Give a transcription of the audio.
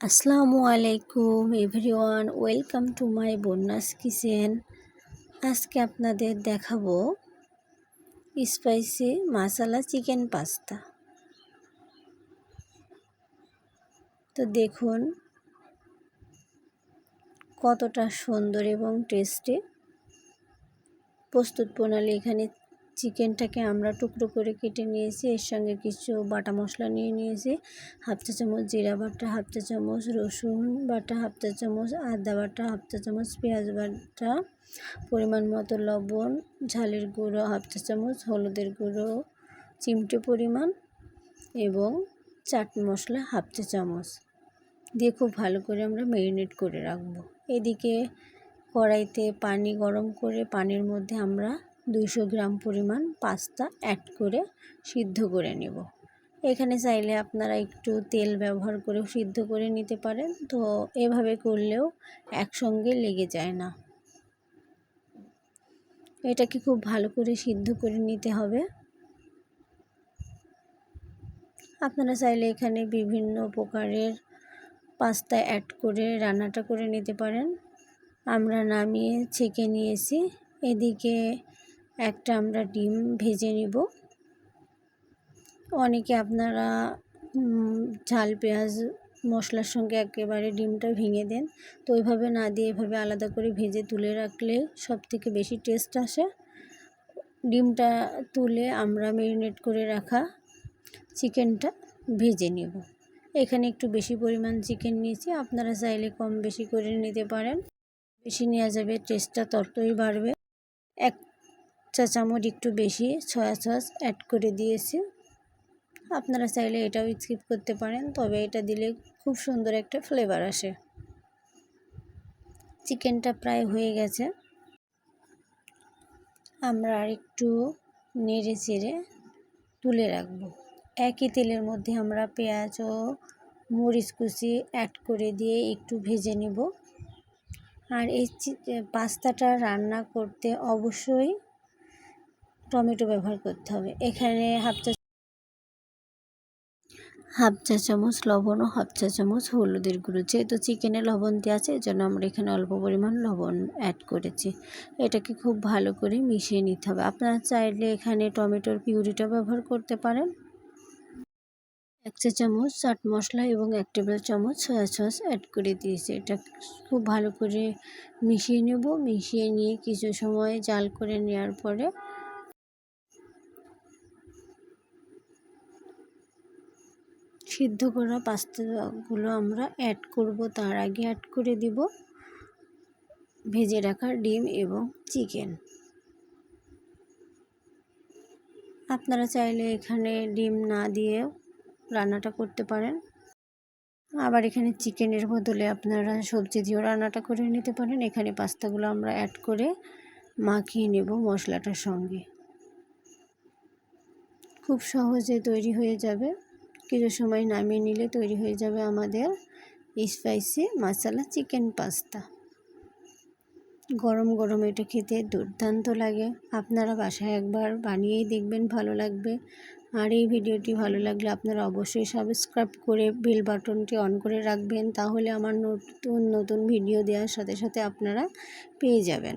আসসালামু আলাইকুম everyone welcome to my Bonya's kitchen আজকে আপনাদের দেখাবো স্পাইসি মাসালা চিকেন পাস্তা তো দেখুন কতটা সুন্দর এবং টেস্টি প্রস্তুত প্রণালী এখানে চিকেনটাকে আমরা টুকরো করে কেটে নিয়েছি। এর সঙ্গে কিছু বাটা মশলা নিয়ে নিয়েছি। হাফ চা চামচ জিরা বাটা, হাফ চা চামচ রসুন বাটা, হাফ চা চামচ আদা বাটা, হাফ চা চামচ পেঁয়াজ বাটা, পরিমাণ মতো লবণ, ঝালের গুঁড়ো, হাফ চা চামচ হলুদের গুঁড়ো, চিমটে পরিমাণ এবং চাট মশলা হাফ চা চামচ দিয়ে খুব ভালো করে আমরা ম্যারিনেট করে রাখব। এদিকে কড়াইতে পানি গরম করে পানির মধ্যে আমরা দুইশো গ্রাম পরিমাণ পাস্তা অ্যাড করে সিদ্ধ করে নেব। এখানে চাইলে আপনারা একটু তেল ব্যবহার করে সিদ্ধ করে নিতে পারেন। তো এভাবে করলেও একসঙ্গে লেগে যায় না। এটাকে খুব ভালো করে সিদ্ধ করে নিতে হবে। আপনারা চাইলে এখানে বিভিন্ন প্রকারের পাস্তা অ্যাড করে রান্নাটা করে নিতে পারেন। আমরা নামিয়ে ছেঁকে নিয়েছি। এদিকে একটা আমরা ডিম ভেজে নিব। অনেকে আপনারা ঝাল, পেঁয়াজ, মশলার সঙ্গে একেবারে ডিমটা ভেঙে দেন। তো ওইভাবে না দিয়ে এভাবে আলাদা করে ভেজে তুলে রাখলে সব থেকে বেশি টেস্ট আসে। ডিমটা তুলে আমরা মেরিনেট করে রাখা চিকেনটা ভেজে নেব। এখানে একটু বেশি পরিমাণ চিকেন নিয়েছি, আপনারা চাইলে কম বেশি করে নিতে পারেন। বেশি নেওয়া যাবে, টেস্টটা ততই বাড়বে। চা চামচ একটু বেশি সয়া সস অ্যাড করে দিয়েছি। আপনারা চাইলে এটাও স্কিপ করতে পারেন, তবে এটা দিলে খুব সুন্দর একটা ফ্লেভার আসে। চিকেনটা প্রায় হয়ে গেছে। আমরা আর একটু নেড়ে চেড়ে তুলে রাখব। একই তেলের মধ্যে আমরা পেঁয়াজ ও মরিচ কুচি অ্যাড করে দিয়ে একটু ভেজে নিব। আর এই পাস্তাটা রান্না করতে অবশ্যই টমেটো ব্যবহার করতে হবে। এখানে হাফ চা হাফ চা চামচ লবণ ও হাফ চা চামচ হলুদের গুঁড়ো। যেহেতু চিকেনে লবণ দেওয়া আছে এই জন্য আমরা এখানে অল্প পরিমাণ লবণ অ্যাড করেছি। এটাকে খুব ভালো করে মিশিয়ে নিতে হবে। আপনারা চাইলে এখানে টমেটোর পিউরিটা ব্যবহার করতে পারেন। এক চা চামচ চাট মশলা এবং এক টেবিল চামচ সয়া সস অ্যাড করে দিয়েছি। এটা খুব ভালো করে মিশিয়ে নেব। মিশিয়ে নিয়ে কিছু সময় জাল করে নেওয়ার পরে সিদ্ধ করা পাস্তাগুলো আমরা অ্যাড করব, তার আগে অ্যাড করে দিব ভেজে রাখা ডিম এবং চিকেন আপনারা চাইলে এখানে ডিম না দিয়েও রান্নাটা করতে পারেন। আবার এখানে চিকেনের বদলে আপনারা সবজি দিয়েও রান্নাটা করে নিতে পারেন। এখানে পাস্তাগুলো আমরা অ্যাড করে মাখিয়ে নেব মশলাটার সঙ্গে। খুব সহজে তৈরি হয়ে যাবে। কিছু সময় নামিয়ে নিলে তৈরি হয়ে যাবে আমাদের স্পাইসি মশলা চিকেন পাস্তা গরম গরম এটা খেতে দুর্দান্ত লাগে। আপনারা বাসায় একবার বানিয়েই দেখবেন ভালো লাগবে। আর এই ভিডিওটি ভালো লাগলে আপনারা অবশ্যই সাবস্ক্রাইব করে বেল বাটনটি অন করে রাখবেন। তাহলে আমার নতুন নতুন ভিডিও দেওয়ার সাথে সাথে আপনারা পেয়ে যাবেন।